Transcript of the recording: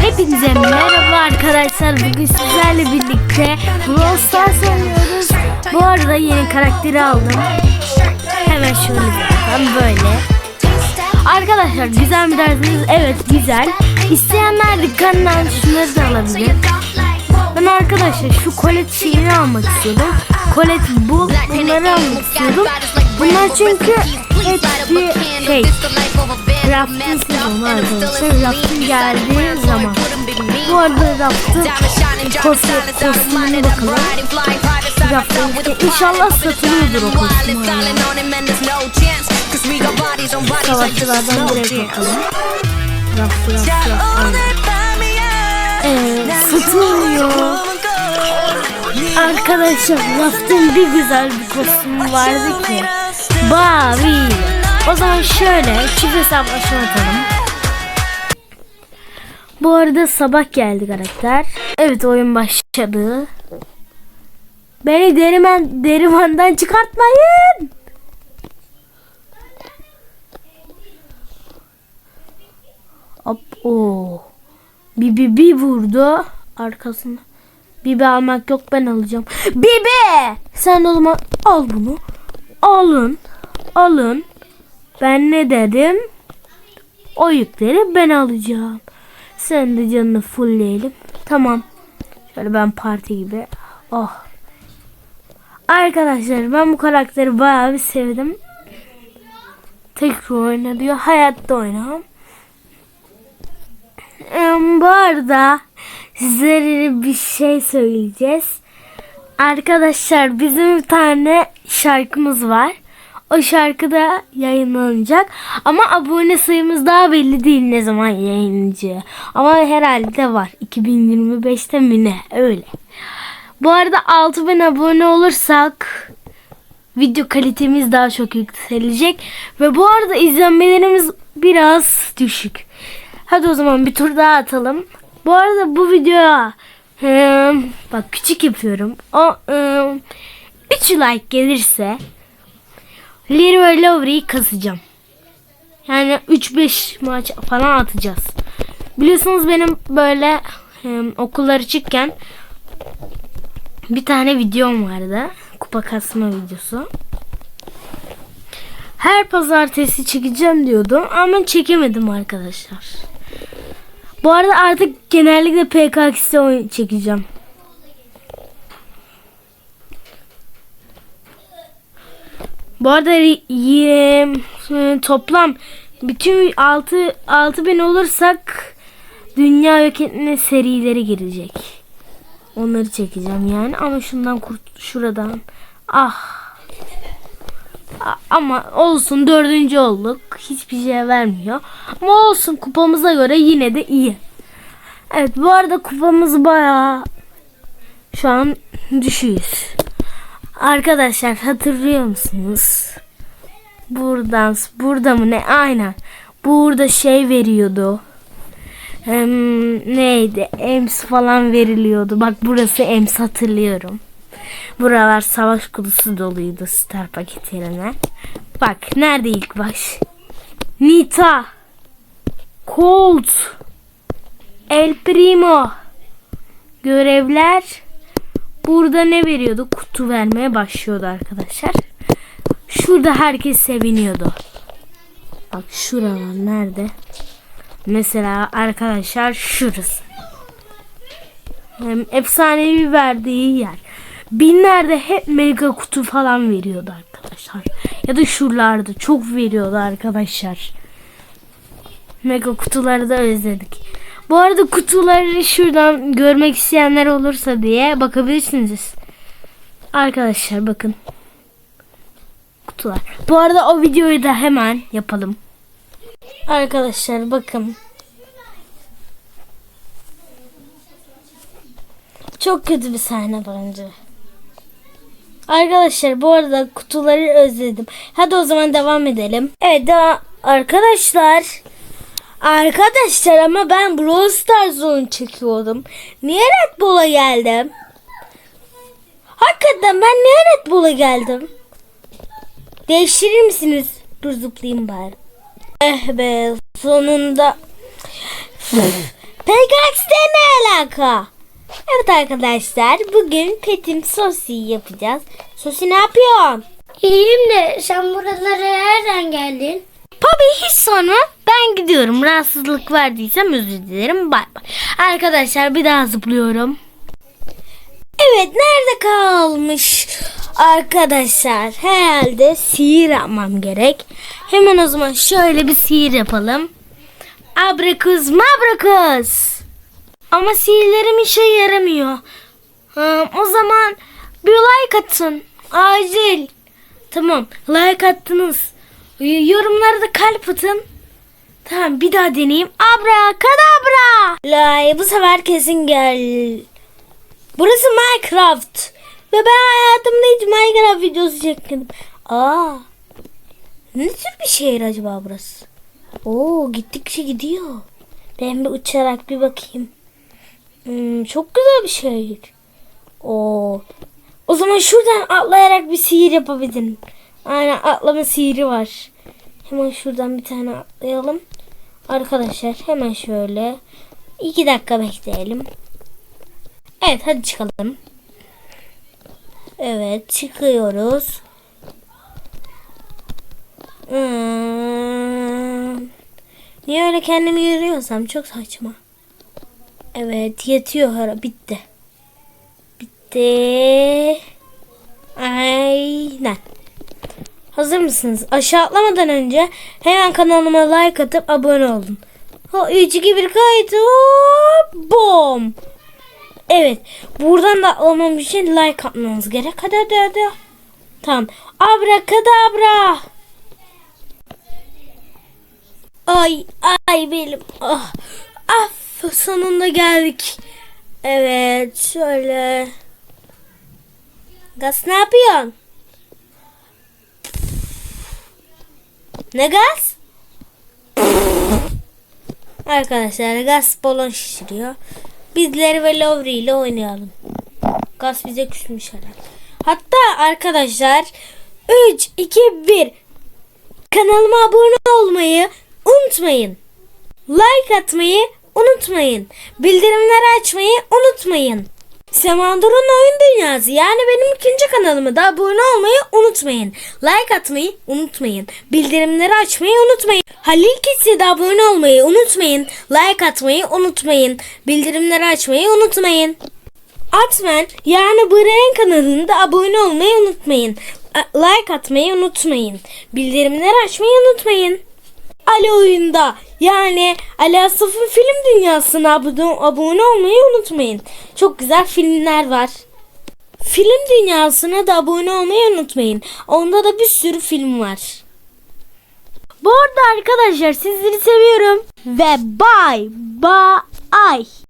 Hepinize merhaba arkadaşlar. Bugün sizlerle birlikte Brawl Stars oynuyoruz. Bu arada yeni karakteri aldım. Hemen şöyle bakalım böyle. Arkadaşlar güzel mi dersiniz? Evet güzel. İsteyenler dikkatten şunları da alabilir. Ben arkadaşlar şu kolet şeyini almak istiyordum. Kolet bu bunları almak istiyordum. Bunlar çünkü hepsi şey Raft'ın sezonu arkadaşlar. Raft'ın geldiği zaman. Bu arada Raft'ın kostüm, kostümüne bakalım. Raft'ın inşallah satılıyordur o kostüm. Savaşçılardan direkt bakalım. Raft, Raft, Raft. aynen. Ee, satılmıyor. Arkadaşlar Raft'ın bir güzel bir kostümü vardı ki. Bavi. O zaman şöyle çift hesap aşağı atalım. Bu arada sabah geldi karakter. Evet oyun başladı. Beni derimen, derimandan çıkartmayın. Hop o. Bibi bir vurdu arkasına. Bibi almak yok ben alacağım. Bibi! Sen o zaman al bunu. Alın. Alın. Ben ne dedim? O yükleri ben alacağım. Sen de canını fullleyelim. Tamam. Şöyle ben parti gibi. Oh. Arkadaşlar ben bu karakteri bayağı bir sevdim. Tekrar oyna diyor. Hayatta oynamam. Em, Bu arada sizlere bir şey söyleyeceğiz. Arkadaşlar bizim bir tane şarkımız var. O şarkı da yayınlanacak. Ama abone sayımız daha belli değil ne zaman yayınlanacağı. Ama herhalde var. 2025'te mi ne? Öyle. Bu arada 6000 abone olursak video kalitemiz daha çok yükselecek. Ve bu arada izlenmelerimiz biraz düşük. Hadi o zaman bir tur daha atalım. Bu arada bu videoya bak küçük yapıyorum. O hmm, 3 like gelirse Leroy Lowry'i kasacağım. Yani 3-5 maç falan atacağız. Biliyorsunuz benim böyle hmm, okullar açıkken bir tane videom vardı. Kupa kasma videosu. Her pazartesi çekeceğim diyordum ama çekemedim arkadaşlar. Bu arada artık genellikle PKX'de çekeceğim. Bu arada e, toplam bütün 6 6000 olursak dünya yok etme serileri girecek. Onları çekeceğim yani ama şundan kurt şuradan. Ah. Ama olsun dördüncü olduk. Hiçbir şey vermiyor. Ama olsun kupamıza göre yine de iyi. Evet bu arada kupamız bayağı şu an düşüyoruz. Arkadaşlar hatırlıyor musunuz? Buradan burada mı ne? Aynen. Burada şey veriyordu. Hem, neydi? Ems falan veriliyordu. Bak burası Ems hatırlıyorum. Buralar savaş kutusu doluydu star paketlerine. Bak nerede ilk baş? Nita. Colt. El Primo. Görevler. Burada ne veriyordu? Kutu vermeye başlıyordu arkadaşlar. Şurada herkes seviniyordu. Bak şuralar nerede? Mesela arkadaşlar şurası. Hem efsanevi verdiği yer. Binlerde hep mega kutu falan veriyordu arkadaşlar. Ya da şuralarda çok veriyordu arkadaşlar. Mega kutuları da özledik. Bu arada kutuları şuradan görmek isteyenler olursa diye bakabilirsiniz. Arkadaşlar bakın. Kutular. Bu arada o videoyu da hemen yapalım. Arkadaşlar bakın. Çok kötü bir sahne bence. Arkadaşlar bu arada kutuları özledim. Hadi o zaman devam edelim. Evet daha arkadaşlar. Arkadaşlar ama ben Brawl Stars oyun çekiyordum. Niye Red Bull'a geldim? Hakikaten ben niye Red Bull'a geldim? Değiştirir misiniz? Dur zıplayayım bari. Eh be sonunda. Pekaks'te ne alaka? Evet arkadaşlar bugün petim sosi yapacağız. Sosi ne yapıyorsun? İyiyim de sen buralara nereden geldin? Tabii hiç sonra ben gidiyorum. Rahatsızlık verdiysem özür dilerim. Bay bay. Arkadaşlar bir daha zıplıyorum. Evet nerede kalmış? Arkadaşlar herhalde sihir yapmam gerek. Hemen o zaman şöyle bir sihir yapalım. Abrakuz mabrakuz. Ama sihirlerim işe yaramıyor. Ha, o zaman bir like atın. Acil. Tamam like attınız. Y- Yorumlarda kalp atın. Tamam bir daha deneyeyim. Abra kadabra. Lay bu sefer kesin gel. Burası Minecraft. Ve ben hayatımda hiç Minecraft videosu çekmedim. Aa. Ne tür bir şehir acaba burası? Oo gittikçe gidiyor. Ben bir uçarak bir bakayım. Hmm, çok güzel bir şehir. Oo. O zaman şuradan atlayarak bir sihir yapabilirim. Aynen atlama sihiri var. Hemen şuradan bir tane atlayalım. Arkadaşlar hemen şöyle. iki dakika bekleyelim. Evet hadi çıkalım. Evet çıkıyoruz. Hmm. Niye öyle kendimi yürüyorsam çok saçma. Evet yetiyor hara bitti. Bitti. Aynen. Hazır mısınız? Aşağı atlamadan önce hemen kanalıma like atıp abone olun. Ha 3 2 1 kayıt. Hop, Bom. Evet. Buradan da atlamam için like atmanız gerek. Hadi hadi hadi. Tamam. Abrakadabra. Ay ay benim. Ah. Af sonunda geldik. Evet şöyle. Gaz ne yapıyorsun? Ne gaz? Arkadaşlar gaz balon şişiriyor. Bizleri ve Lovri ile oynayalım. Gaz bize küsmüş herhalde. Hatta arkadaşlar 3, 2, 1 Kanalıma abone olmayı unutmayın. Like atmayı unutmayın. Bildirimleri açmayı unutmayın. Semandur'un oyun dünyası yani benim ikinci kanalıma da abone olmayı unutmayın. Like atmayı unutmayın. Bildirimleri açmayı unutmayın. Halil Kitse de abone olmayı unutmayın. Like atmayı unutmayın. Bildirimleri açmayı unutmayın. Atmen yani Brian kanalında abone olmayı unutmayın. Like atmayı unutmayın. Bildirimleri açmayı unutmayın. Ali oyunda yani Ali Asaf'ın film dünyasına abone, olmayı unutmayın. Çok güzel filmler var. Film dünyasına da abone olmayı unutmayın. Onda da bir sürü film var. Bu arada arkadaşlar sizleri seviyorum. Ve bye bye.